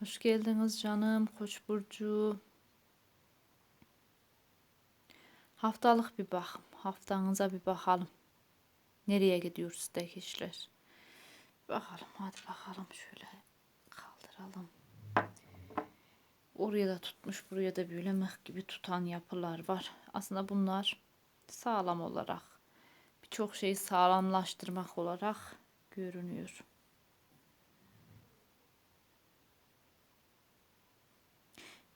Hoş geldiniz canım Koç burcu. Haftalık bir bakım. Haftanıza bir bakalım. Nereye gidiyor sizdeki? Bakalım hadi bakalım şöyle kaldıralım. Oraya da tutmuş buraya da böyle mıh gibi tutan yapılar var. Aslında bunlar sağlam olarak birçok şeyi sağlamlaştırmak olarak görünüyor.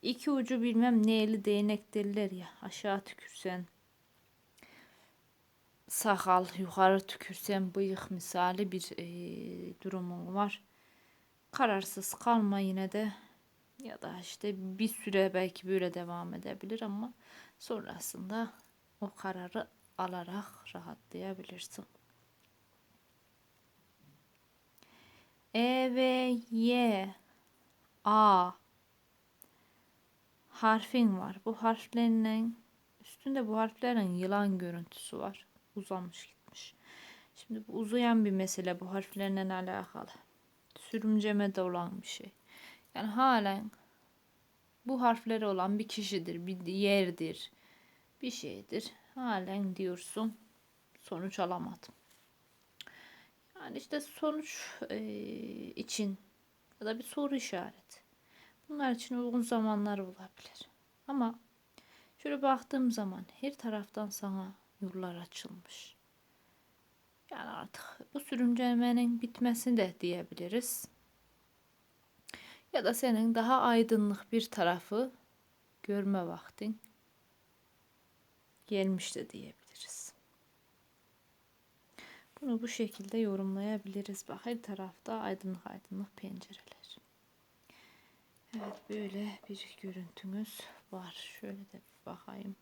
İki ucu bilmem neyli değnek derler ya. Aşağı tükürsen sakal, yukarı tükürsen bıyık misali bir e, durumun var. Kararsız kalma yine de ya da işte bir süre belki böyle devam edebilir ama sonrasında o kararı alarak rahatlayabilirsin. E ve Y A harfin var. Bu harflerin üstünde bu harflerin yılan görüntüsü var. Uzamış gitmiş. Şimdi bu uzayan bir mesele bu harflerle alakalı. Sürümceme de olan bir şey. Yani halen bu harfleri olan bir kişidir, bir yerdir, bir şeydir. Halen diyorsun sonuç alamadım. Yani işte sonuç e, için ya da bir soru işareti. Bunlar için uygun zamanlar olabilir. Ama şöyle baktığım zaman her taraftan sana yollar açılmış. Yani artık bu sürümcemenin bitmesi de diyebiliriz. Ya da senin daha aydınlık bir tarafı görme vaktin gelmiş de diyebiliriz. Bunu bu şekilde yorumlayabiliriz. Bak her tarafta aydınlık aydınlık pencereler. Evet böyle bir görüntümüz var. Şöyle de bir bakayım.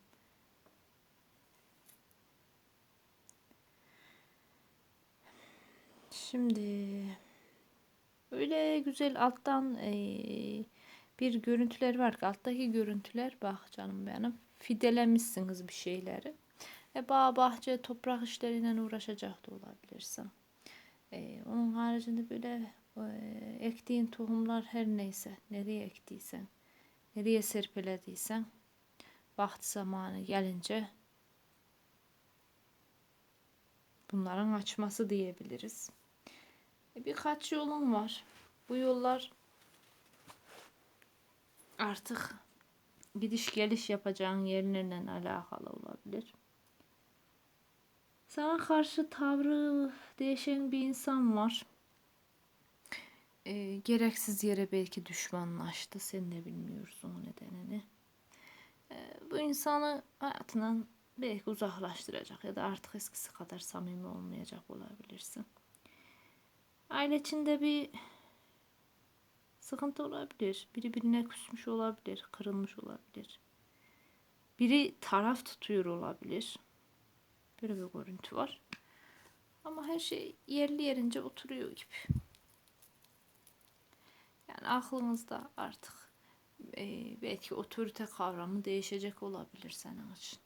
Şimdi öyle güzel alttan e, bir görüntüler var ki alttaki görüntüler bak canım benim fidelemişsiniz bir şeyleri. E, bağ bahçe toprak işleriyle uğraşacak da olabilirsin. E, onun haricinde böyle ektiğin tohumlar her neyse nereye ektiysen nereye serpelediysen vakti zamanı gelince bunların açması diyebiliriz. E, birkaç yolun var. Bu yollar artık gidiş geliş yapacağın yerlerle alakalı olabilir. Sana karşı tavrı değişen bir insan var e, gereksiz yere belki düşmanlaştı. Sen de bilmiyorsun o nedenini. E, bu insanı hayatından belki uzaklaştıracak ya da artık eskisi kadar samimi olmayacak olabilirsin. Aile içinde bir sıkıntı olabilir. Biri birine küsmüş olabilir, kırılmış olabilir. Biri taraf tutuyor olabilir. Böyle bir görüntü var. Ama her şey yerli yerince oturuyor gibi. Yani aklınızda artık e, belki otorite kavramı değişecek olabilir senin için.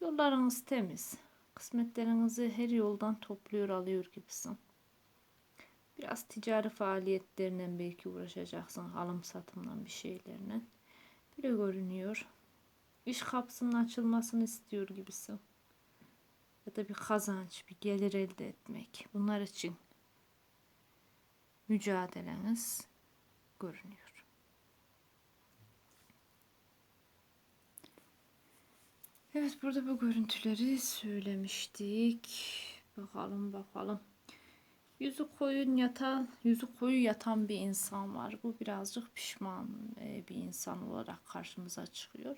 Yollarınız temiz. Kısmetlerinizi her yoldan topluyor alıyor gibisin. Biraz ticari faaliyetlerinden belki uğraşacaksın. Alım satımdan bir şeylerle. Böyle görünüyor. İş kapısının açılmasını istiyor gibisin. Ya da bir kazanç, bir gelir elde etmek. Bunlar için mücadeleniz görünüyor. Evet burada bu görüntüleri söylemiştik. Bakalım bakalım. Yüzü koyun yatan, yüzü koyu yatan bir insan var. Bu birazcık pişman e, bir insan olarak karşımıza çıkıyor.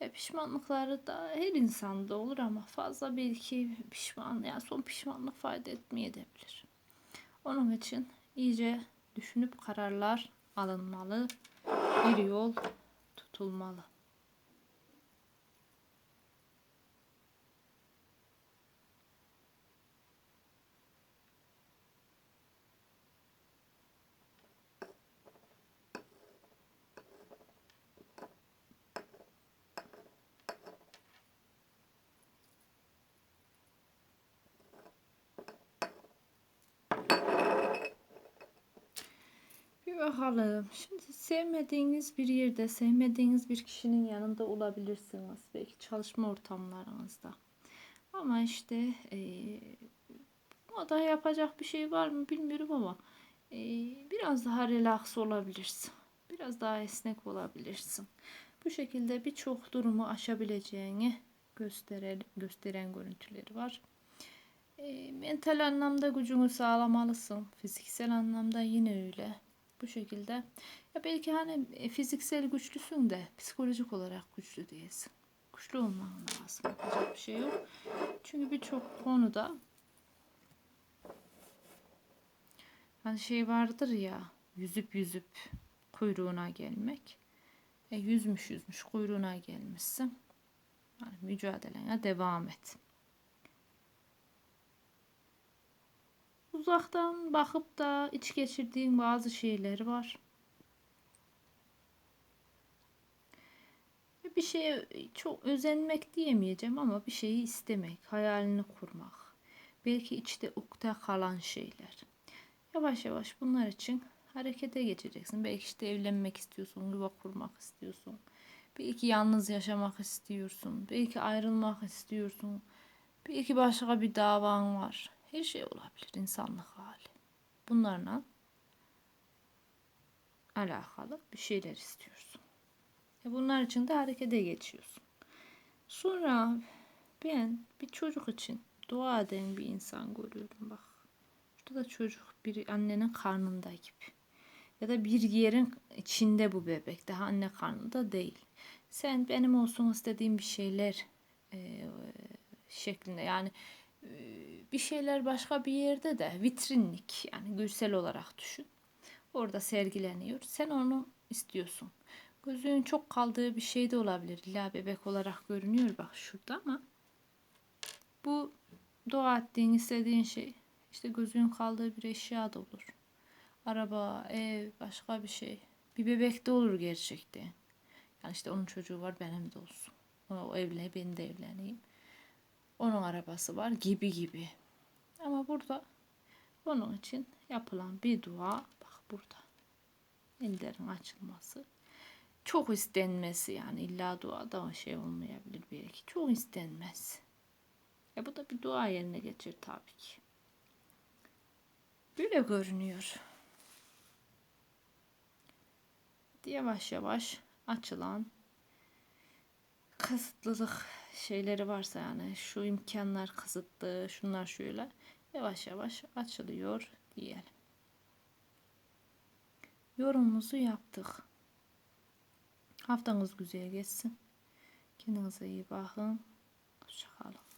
E, pişmanlıkları da her insanda olur ama fazla belki pişman, yani son pişmanlık fayda etmeyebilir. Onun için iyice düşünüp kararlar alınmalı. Bir yol tutulmalı. Bakalım. Şimdi sevmediğiniz bir yerde, sevmediğiniz bir kişinin yanında olabilirsiniz. Belki çalışma ortamlarınızda. Ama işte eee o da yapacak bir şey var mı bilmiyorum ama eee, biraz daha relax olabilirsin. Biraz daha esnek olabilirsin. Bu şekilde birçok durumu aşabileceğini gösteren, gösteren görüntüleri var. E, mental anlamda gücünü sağlamalısın. Fiziksel anlamda yine öyle. Bu şekilde. Ya belki hani e, fiziksel güçlüsün de psikolojik olarak güçlü değilsin. Güçlü olman lazım. Yapacak bir şey yok. Çünkü birçok konuda hani şey vardır ya yüzüp yüzüp kuyruğuna gelmek. E, yüzmüş yüzmüş kuyruğuna gelmişsin. Yani mücadelene devam et. Uzaktan bakıp da iç geçirdiğin bazı şeyler var. Bir şeye çok özenmek diyemeyeceğim ama bir şeyi istemek, hayalini kurmak. Belki içte ukde kalan şeyler. Yavaş yavaş bunlar için harekete geçeceksin. Belki işte evlenmek istiyorsun, yuva kurmak istiyorsun. Belki yalnız yaşamak istiyorsun. Belki ayrılmak istiyorsun. Belki başka bir davan var. Her şey olabilir insanlık hali. Bunlarla alakalı bir şeyler istiyorsun. E bunlar için de harekete geçiyorsun. Sonra ben bir çocuk için dua eden bir insan görüyorum bak. Şurada da çocuk bir annenin karnında gibi. Ya da bir yerin içinde bu bebek. Daha anne karnında değil. Sen benim olsun istediğim bir şeyler e, şeklinde yani bir şeyler başka bir yerde de vitrinlik yani görsel olarak düşün. Orada sergileniyor. Sen onu istiyorsun. Gözünün çok kaldığı bir şey de olabilir. İlla bebek olarak görünüyor bak şurada ama bu dua ettiğin istediğin şey işte gözünün kaldığı bir eşya da olur. Araba, ev, başka bir şey. Bir bebek de olur gerçekten. Yani işte onun çocuğu var benim de olsun. O evle ben de evleneyim. Onun arabası var gibi gibi. Burada onun için yapılan bir dua bak burada. Ellerin açılması. Çok istenmesi yani illa duada şey olmayabilir belki. Çok istenmez. E bu da bir dua yerine geçir tabii ki. Böyle görünüyor. Yavaş yavaş açılan kısıtlılık şeyleri varsa yani şu imkanlar kısıtlı, şunlar şöyle yavaş yavaş açılıyor diyelim. Yorumumuzu yaptık. Haftanız güzel geçsin. Kendinize iyi bakın. Hoşçakalın.